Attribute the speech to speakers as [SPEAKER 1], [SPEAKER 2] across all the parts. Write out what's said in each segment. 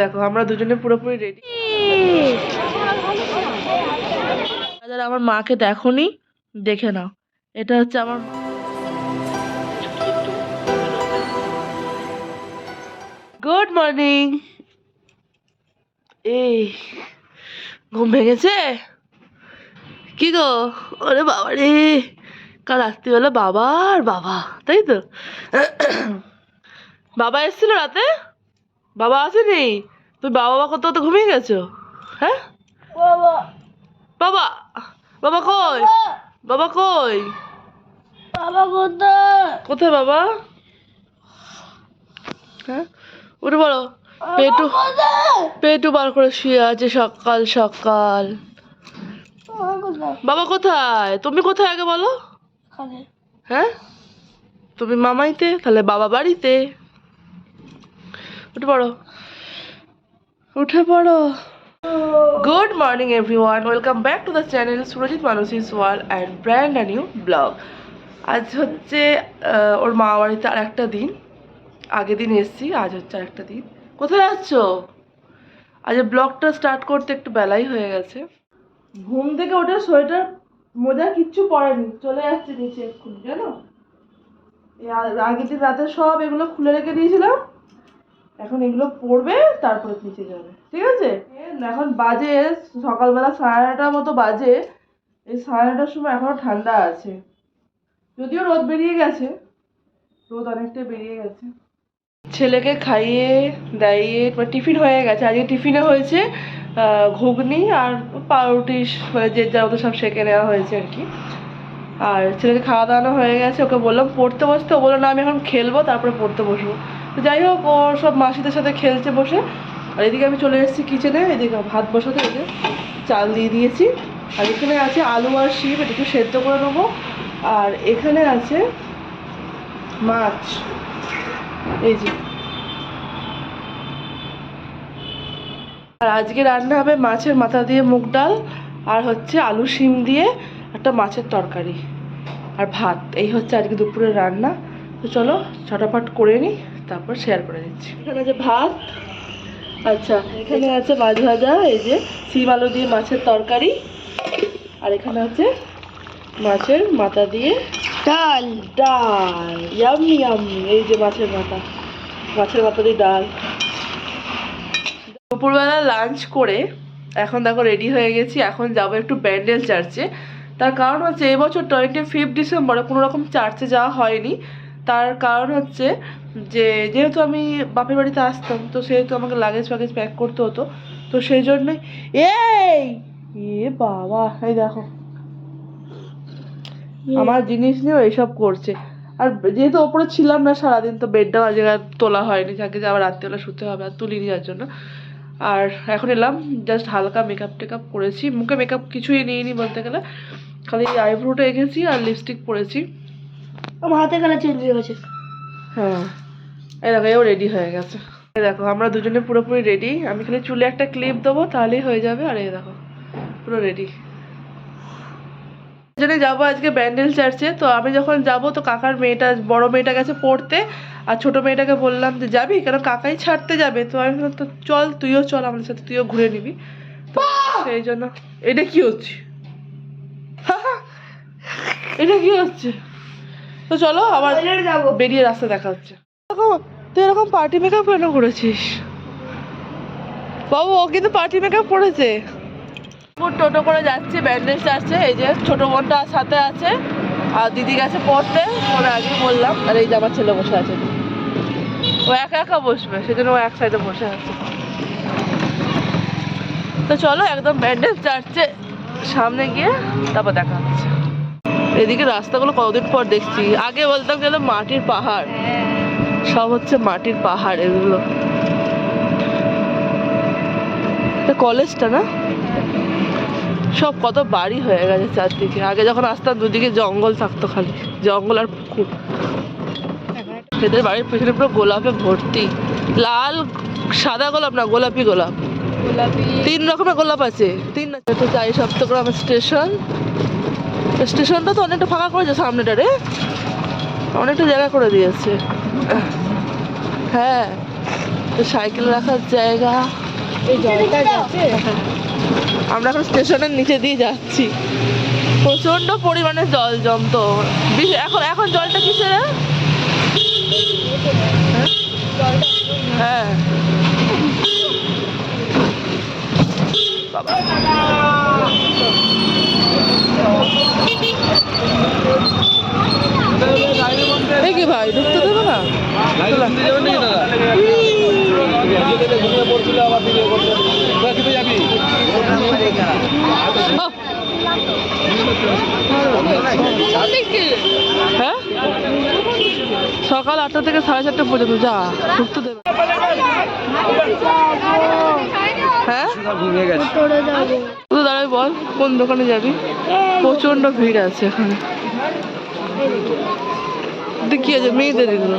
[SPEAKER 1] দেখো, আমরা দুজনে পুরোপুরি রেডি যারা আমার মাকে দেখোনি, দেখে নাও। এটা হচ্ছে আমার গুড মর্নিং এই, ঘুম ভেঙেছে? কি গো? ওরে বাবা রে। কাল রাত্রিবেলা বাবা আর বাবা, তাই তো? বাবা এসেছিল রাতে? বাবা আসেনি? তুমি বাবা বাবা করতে ঘুমিয়ে গেছো? হ্যাঁ?
[SPEAKER 2] বাবা।
[SPEAKER 1] বাবা বাবা কই? বাবা। কই?
[SPEAKER 2] বাবা কোথায়?
[SPEAKER 1] কোথায় বাবা? হ্যাঁ? উঠে বলো পেটু পেটু বার করে শুয়ে আছে সকাল সকাল।
[SPEAKER 2] বাবা কোথায়?
[SPEAKER 1] তুমি কোথায় আগে বলো? হ্যাঁ? তুমি মামাইতে তাহলে বাবা বাড়িতে। উঠে পড়ো। উঠে পড়ো। Good morning everyone welcome back to the channel Surajit মানসিস wall and brand and new blog আজ হচ্ছে ওর মা বাড়িতে আর একটা দিন। আগের দিন এসছি, আজ হচ্ছে আর একটা দিন। কোথায় যাচ্ছ? আজ ব্লগটা স্টার্ট করতে একটু বেলাই হয়ে গেছে। ঘুম থেকে ওঠে সোয়েটার মোজা কিচ্ছু পরেনি। চলে যাচ্ছে নিচে এক্ষুনি, জানো? আগের দিন রাতে সব এগুলো খুলে রেখে দিয়েছিলাম। এখন এগুলো পড়বে তারপরে নিচে যাবে। ঠিক আছে? এখন বাজে সকালবেলা সাড়ে নটার মতো বাজে। এই সাড়ে নটার সময় এখনও ঠান্ডা আছে। যদিও রোদ বেরিয়ে গেছে। রোদ অনেকটাই বেরিয়ে গেছে। ছেলেকে খাইয়ে দাইয়ে টিফিন হয়ে গেছে। আজকে টিফিনে হয়েছে ঘুগনি আর পাউরুটি মানে যে যা মতো সব সেঁকে নেওয়া হয়েছে আর কি। আর ছেলেকে খাওয়া দাওয়ানো হয়ে গেছে। ওকে বললাম পড়তে বসতে? ও বলল না আমি এখন খেলব তারপরে পড়তে বসবো। তো যাই হোক, ও সব মাসিদের সাথে খেলছে বসে। আর এদিকে আমি চলে এসেছি কিচেনে এদিকে ভাত বসাতে যে চাল দিয়ে দিয়েছি। আর এখানে আছে আলু আর শিম, এটা একটু সেদ্ধ করে নেব। আর এখানে আছে মাছ। এই যে। আর আজকে রান্না হবে মাছের মাথা দিয়ে মুগ ডাল আর হচ্ছে আলু শিম দিয়ে একটা মাছের তরকারি। আর ভাত, এই হচ্ছে আজকে দুপুরের রান্না। তো চলো ছটাফট করে নিই তারপর শেয়ার করে দিচ্ছি। এখানে আছে ভাত। আচ্ছা এখানে আছে মাছ ভাজা এই যে শিম আলু দিয়ে মাছের তরকারি। আর এখানে আছে মাছের মাথা দিয়ে
[SPEAKER 2] ডাল।
[SPEAKER 1] ডাল ইয়ামি ইয়ামি এই যে মাছের মাথা। মাছের মাথা দিয়ে ডাল। দুপুরবেলা লাঞ্চ করে এখন দেখো রেডি হয়ে গেছি এখন যাব একটু ব্যান্ডেল চার্চে তার কারণ হচ্ছে এবছর টোয়েন্টি ফিফথ ডিসেম্বরে কোনো রকম চার্চে যাওয়া হয়নি। তার কারণ হচ্ছে যে যেহেতু আমি বাপের বাড়িতে আসতাম তো সেহেতু আমাকে লাগেজ ফাগেজ প্যাক করতে হতো তো সেই জন্যই এই এ বাবা এই দেখো। আমার জিনিস নিয়েও এইসব করছে। আর যেহেতু ওপরে ছিলাম না সারাদিন তো বেডটাও আজকে আর তোলা হয়নি যাকে যে আবার রাত্রিবেলা শুতে হবে আর তুলিনি যার জন্য। আর এখন এলাম জাস্ট হালকা মেকআপ টেকআপ করেছি। মুখে মেকআপ কিছুই নিইনি বলতে গেলে। খালি আইব্রোটা এঁকেছি আর লিপস্টিক পরেছি।
[SPEAKER 2] আমার হাতে কালা চেঞ্জ হয়ে গেছে।
[SPEAKER 1] হ্যাঁ। এই দেখো, এও রেডি হয়ে গেছে। এই দেখো, আমরা দুজনে পুরোপুরি রেডি আমি খালি চুলে একটা ক্লিপ দেবো, তাহলেই হয়ে যাবে। আর এই দেখো, পুরো রেডি জন্য যাব আজকে ব্যান্ডেল চার্চে। তো আমি যখন যাব, তো কাকার মেয়েটা, বড় মেয়েটা গেছে পড়তে। আর ছোট মেয়েটাকে বললাম যে, যাবি? কেন কাকাই ছাড়তে যাবে? তো আমি তো চল, তুইও চল আমাদের সাথে, তুইও ঘুরে নিবি। তো সেই জন্য, এটা কি হচ্ছে? এটা কি হচ্ছে? তো চলো আবার
[SPEAKER 2] যাব
[SPEAKER 1] বেরিয়ে রাস্তা দেখা হচ্ছে। তুই এরকম পার্টি মেকআপ কেন করেছিস? বাবু ও কিন্তু পার্টি মেকআপ করেছে। ও টোটো করে যাচ্ছে ব্যান্ডেজ চার্চে এই যে ছোট বোনটা সাথে আছে আর দিদি গেছে পড়তে ওরা আগে বললাম আর এই যে আমার ছেলে বসে আছে। ও একা একা বসবে সেজন্য ও এক সাইডে বসে আছে। তো চলো একদম ব্যান্ডেজ চার্চে সামনে গিয়ে তারপর দেখা হচ্ছে। এদিকে রাস্তাগুলো কতদিন পর দেখছি। আগে বলতাম যেন মাটির পাহাড়। সব হচ্ছে মাটির পাহাড় এগুলো। কলেজটা না? সব কত বাড়ি হয়ে গেছে চারদিকে। আগে যখন আসতাম দুদিকে জঙ্গল থাকতো খালি। জঙ্গল আর পুকুর। এদের বাড়ির পেছনে পুরো গোলাপে ভর্তি। লাল সাদা গোলাপ না গোলাপি গোলাপ। তিন রকমের গোলাপ আছে। তিন চাই সপ্তগ্রাম স্টেশন। স্টেশনটা তো অনেকটা ফাঁকা করেছে সামনেটা রে। অনেকটা জায়গা করে দিয়েছে। হ্যাঁ সাইকেল রাখার জায়গা। আমরা এখন স্টেশনের নিচে দিয়ে যাচ্ছি। প্রচণ্ড পরিমাণে জল জমতো। এখন এখন জলটা কিসের? হ্যাঁ। এই ভাই ঢুকতে দেবে না? হ্যাঁ? সকাল আটটা থেকে সাড়ে চারটে পর্যন্ত যা ঢুকতে দেবে। হ্যাঁ?
[SPEAKER 2] তোরে
[SPEAKER 1] দাঁড়াই বল কোন দোকানে যাবি? প্রচণ্ড ভিড় আছে এখানে। তুই কি আছে? মেয়েদের এগুলো।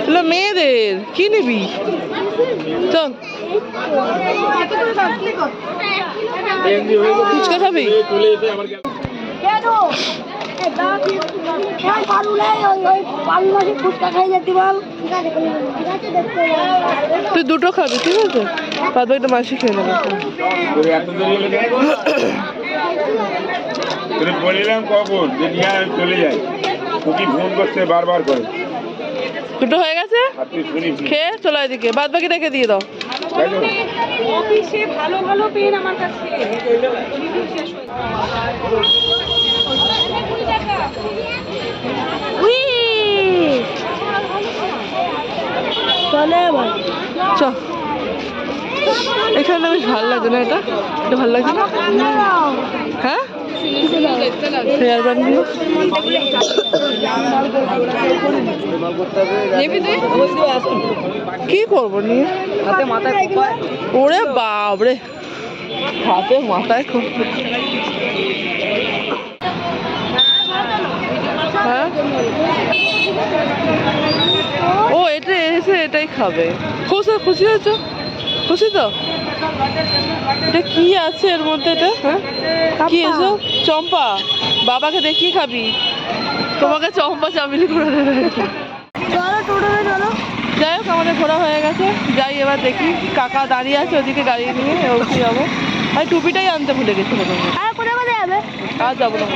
[SPEAKER 1] এগুলো মেয়েদের? কি নিবি? চল। ফুচকা খাবি? তুই দুটো খাবি ঠিক আছে? বাদ বাকিটা মাসি খেয়ে নেবে।
[SPEAKER 3] তোরে বলিলাম কখন যে নিয়ে আমি চলে যাই। খুকি ফোন করছে বারবার করে।
[SPEAKER 1] দুটো হয়ে গেছে। খেয়ে চলো এদিকে বাদ বাকি রেখে দিয়ে দাও।
[SPEAKER 3] তাই তো?
[SPEAKER 2] চলে এবার
[SPEAKER 1] চ। এখানে বেশ ভালো লাগে না এটা? এটা ভালো লাগছে না? হ্যাঁ? হেয়ার ব্যান্ডগুলো কি করব নিয়ে? ওরে বাবরে হাতে মাথায় খুব হ্যাঁ? ও এটা এসে এটাই খাবে। খুশি খুশি হয়েছো? খুশি তো? এটা কি আছে এর মধ্যে এটা? হ্যাঁ? কি এসব? চম্পা। বাবাকে দেখিয়ে খাবি? তোমাকে চম্পা চামিলি করে দেবে। যাই হোক আমাদের ঘোরা হয়ে গেছে। যাই এবার দেখি কাকা দাঁড়িয়ে আছে ওদিকে গাড়ি নিয়ে ওখানে যাব। আমি টুপিটাই আনতে ভুলে গেছি
[SPEAKER 2] আর
[SPEAKER 1] আর যাব না।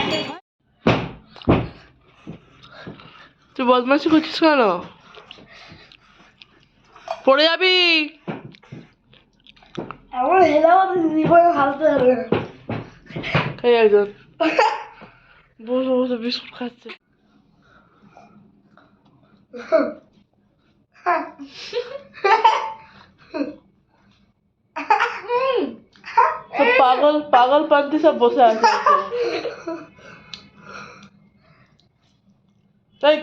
[SPEAKER 1] তুই বদমাসি করছিস কেন? পড়ে যাবি?
[SPEAKER 2] আমার হেলাও জীবনে হালতে না।
[SPEAKER 1] এই একজন বসে বসে বিস্কুট খাচ্ছে। পাগল পাগল পান্তি সব বসে আছে। এই,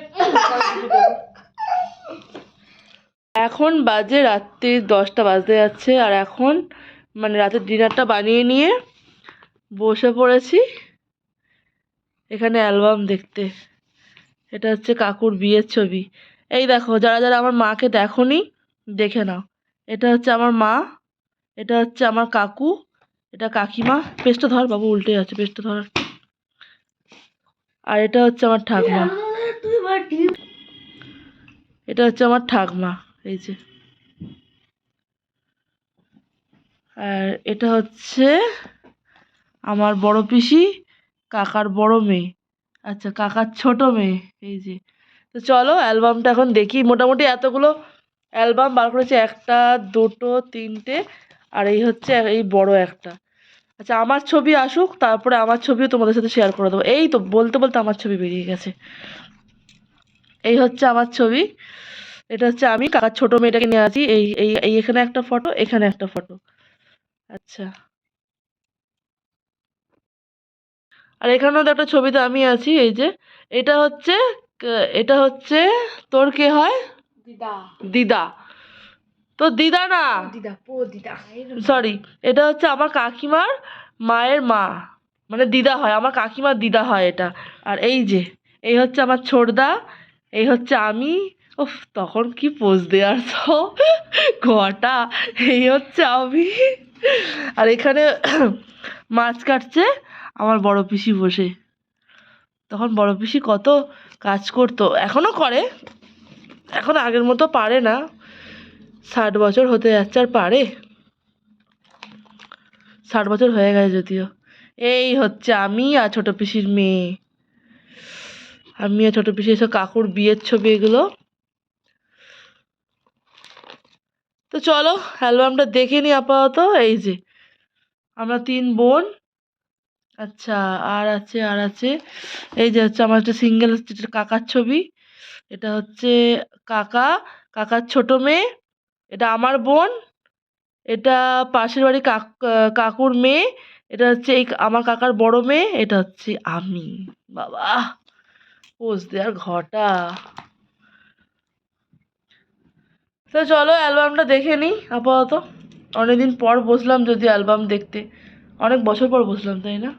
[SPEAKER 1] এখন বাজে রাত্রি দশটা বাজতে যাচ্ছে আর এখন মানে রাতের ডিনারটা বানিয়ে নিয়ে বসে পড়েছি। এখানে অ্যালবাম দেখতে। এটা হচ্ছে কাকুর বিয়ের ছবি। এই দেখো যারা যারা আমার মাকে দেখোনি দেখে নাও। এটা হচ্ছে আমার মা এটা হচ্ছে আমার কাকু এটা কাকিমা। পেস্টটা ধর বাবু উল্টে যাচ্ছে পেস্টটা ধর। আর এটা হচ্ছে আমার ঠাকমা। এটা হচ্ছে আমার ঠাকমা। এই যে। আর এটা হচ্ছে আমার বড় পিসি, কাকার বড় মেয়ে। আচ্ছা কাকার ছোট মেয়ে, এই যে। তো চলো, অ্যালবামটা এখন দেখি। মোটামুটি এতগুলো অ্যালবাম বার করেছে, একটা, দুটো, তিনটে, আর এই হচ্ছে এই বড় একটা। আচ্ছা আমার ছবি আসুক, তারপরে আমার ছবিও তোমাদের সাথে শেয়ার করে দেবো। এই তো, বলতে বলতে আমার ছবি বেরিয়ে গেছে। এই হচ্ছে আমার ছবি। এটা হচ্ছে আমি কাকার ছোট মেয়েটাকে নিয়ে আছি এই এই এই এখানে একটা ফটো এখানে একটা ফটো আচ্ছা। আর এখানেও একটা ছবিতে আমি আছি এই যে। এটা হচ্ছে এটা হচ্ছে তোর কে হয়?
[SPEAKER 2] দিদা।
[SPEAKER 1] দিদা। তো দিদা না?
[SPEAKER 2] দিদা পো দিদা।
[SPEAKER 1] সরি এটা হচ্ছে আমার কাকিমার মায়ের মা। মানে দিদা হয় আমার কাকিমার দিদা হয় এটা। আর এই যে এই হচ্ছে আমার ছোটদা এই হচ্ছে আমি উফ, তখন কি পোজ দেওয়ার তো? ঘটা এই হচ্ছে আমি। আর এখানে মাছ কাটছে, আমার বড় পিসি বসে। তখন বড় পিসি কত কাজ করতো এখনও করে। এখন আগের মতো পারে না। ষাট বছর হতে যাচ্ছে আর পারে। ষাট বছর হয়ে গেছে যদিও। এই হচ্ছে আমি আর ছোট পিসির মেয়ে। আমি আর ছোট পিসি এসব কাকুর বিয়ের ছবি এগুলো তো চলো অ্যালবামটা দেখে নি আপাতত। এই যে, আমরা তিন বোন। আচ্ছা আর আছে আর আছে। এই যে হচ্ছে আমার একটা সিঙ্গেল কাকার ছবি। এটা হচ্ছে কাকা, কাকার ছোট মেয়ে। এটা আমার বোন। এটা পাশের বাড়ি কাক কাকুর মেয়ে। এটা হচ্ছে এই আমার কাকার বড় মেয়ে। এটা হচ্ছে আমি। বাবা, পোজ দেওয়ার ঘটা। তো চলো অ্যালবামটা দেখে নিই, আপাতত। অনেকদিন পর বসলাম যদি অ্যালবাম দেখতে। অনেক বছর পর বসলাম, তাই না?